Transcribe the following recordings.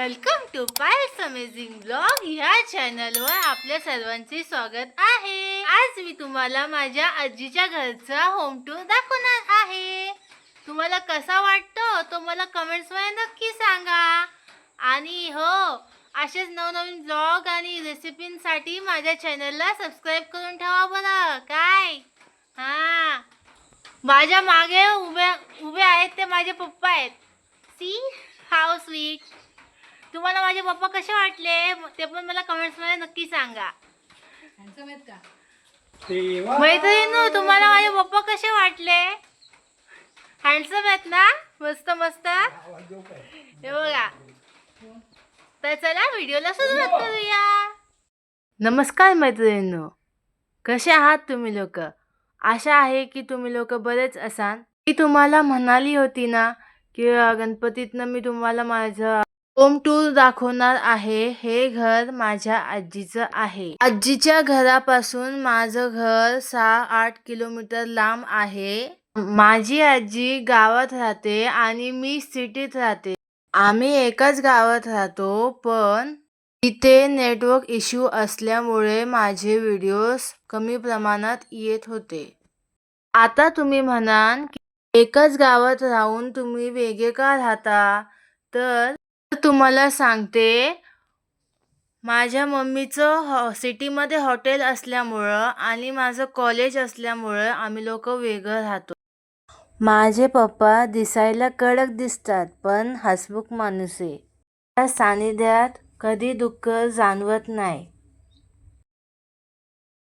Welcome to Payal's amazing blog ह्या चॅनलवर आपल्या सर्वांचे स्वागत आहे. आज मी तुम्हाला माझ्या आजीच्या घरचा होम टूर दाखवणार आहे. तुम्हाला कसा वाटतो तो मला कमेंट्समध्ये नक्की सांगा. आणि हो असेच नवनवीन ब्लॉग आणि रेसिपींसाठी माझ्या चॅनलला सबस्क्राईब करून ठेवा बरं. काय? हां. माझ्या मागे उभे उभे आहेत ते माझे पप्पा आहेत. सी हाऊ स्वीट तुम्हाला माझे पप्पा कसे वाटले? ते पण मला कमेंट्समध्ये नक्की सांगा. मैत्रिणी तुम्हाला माझे पप्पा कसे वाटले? हँडसम आहेत ना? मस्त मस्त. हे बघा. तर चला व्हिडिओला सुरुवात करूया. नमस्कार मैत्रिणींनो. कसे आहात तुम्ही लोक? आशा आहे की तुम्ही लोक बरेच असाल. मी तुम्हाला म्हणाली होती ना की गणपतीतनं मी तुम्हाला माझं होम टूर दाखवणार आहे हे घर माझ्या आजीचं आहे. आजीच्या घरापासून माझं घर सहा आठ किलोमीटर लांब आहे. माझी आजी गावात राहते आणि मी सिटीत राहते. आम्ही एकाच गावात राहतो पण तिथे नेटवर्क इश्यू असल्यामुळे माझे व्हिडिओज कमी प्रमाणात येत होते. आता तुम्ही म्हणाल की एकाच गावात राहून तुम्ही वेगळे का राहता? तर तुम्हाला सांगते माझ्या मम्मीचं हॉ सिटीमध्ये हॉटेल असल्यामुळं आणि माझं कॉलेज असल्यामुळं आम्ही लोक वेगळं राहतो. माझे पप्पा दिसायला कडक दिसतात पण हसमुख माणूस आहे. त्या सानिध्यात कधी दुःख जाणवत नाही.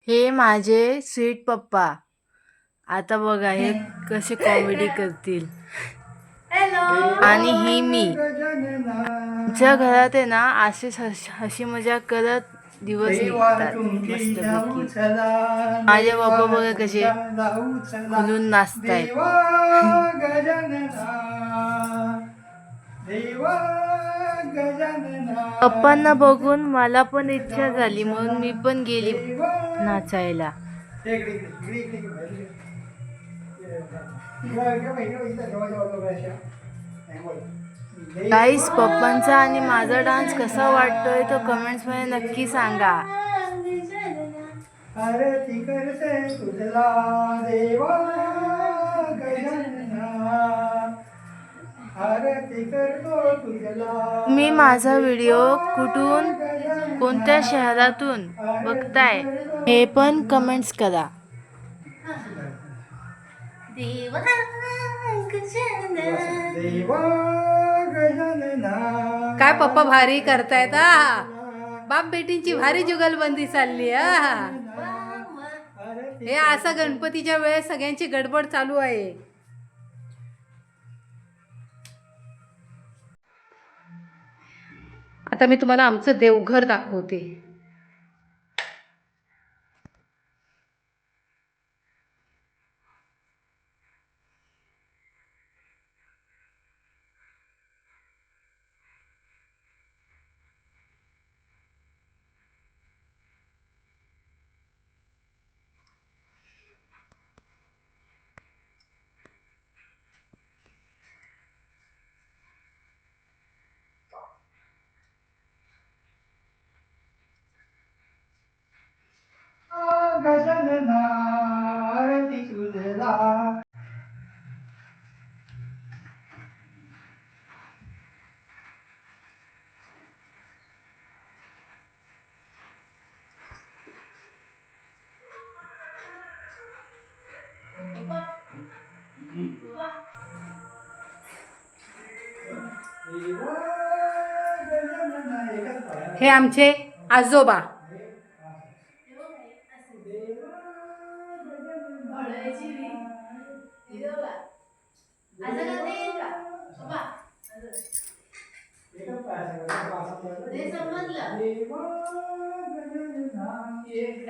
हे माझे स्वीट पप्पा. आता बघा हे कसे कॉमेडी करतील. आणि ही मी. आमच्या घरात आहे ना असेच हस हशी मजा करत दिवस निघतात मस्तपैकी माझे बाबा बघा कसे खुलून नाचतायत पप्पांना बघून मला पण इच्छा झाली म्हणून मी पण गेली नाचायला गाईस पप्पांचा आणि माझा डान्स कसा वाटतोय तो कमेंट्समध्ये नक्की सांगा. आरती करते तुझला देवा आरती करतो तुझला मी माझा व्हिडिओ कुठून कोणत्या शहरातून बघताय हे पण कमेंट्स करा. देवा काय पप्पा भारी करतायत बाप बेटींची भारी जुगलबंदी चालली हे असं गणपतीच्या वेळेस सगळ्यांची गडबड चालू आहे. आता मी तुम्हाला आमचं देवघर दाखवते. गजानना आरती तुझला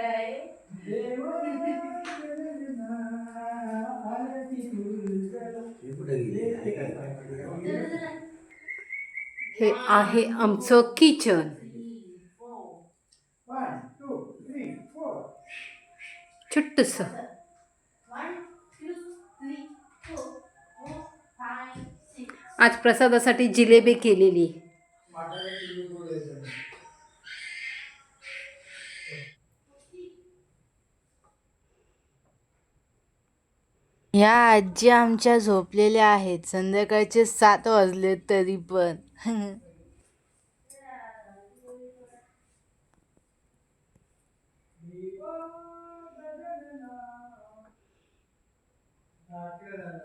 हे. देवा हे आहे आमचं किचन. छोटस आज प्रसादासाठी जिलेबी केलेली. ह्या आजी आमच्या झोपलेल्या आहेत. संध्याकाळचे सात वाजले तरी पण नाही एवढी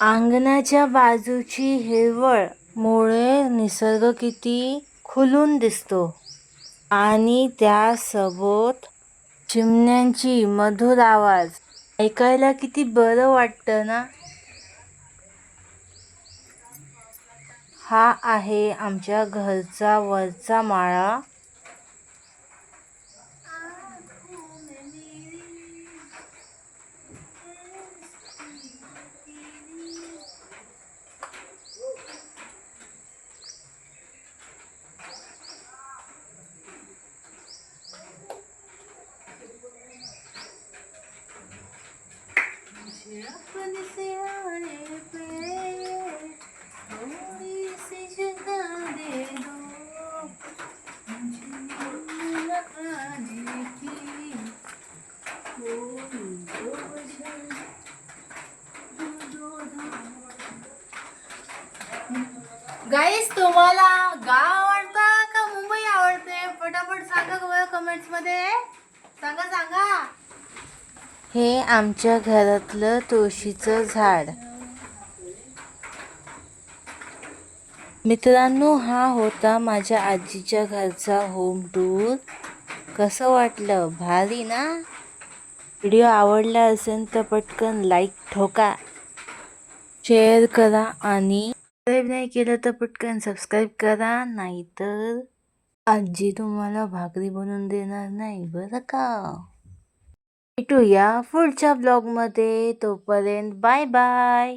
अंगणाच्या बाजूची हिरवळ मुळे निसर्ग किती खुलून दिसतो. आणि त्यासोबत चिमण्यांची मधुर आवाज. ऐकायला किती बरं वाटतं ना? हा आहे आमच्या घरचा वरचा माळा. गाईस तुम्हाला गाव आवडतं का मुंबई आवडते? फटाफट सांगा बरं कमेंट्समध्ये. सांगा सांगा. हे आमच्या घरातलं तुळशीचं झाड. मित्रांनो हा होता माझ्या आजीच्या घरचा होम टूर कसं वाटलं? भारी ना? व्हिडिओ आवडला असेल तर पटकन लाईक ठोका. शेअर करा आणि सबस्क्राईब नाही केलं तर पटकन सबस्क्राईब करा नाहीतर आजी तुम्हाला भाकरी बनवून देणार नाही बरं का? भेटूया पुढच्या ब्लॉगमध्ये. तोपर्यंत बाय बाय.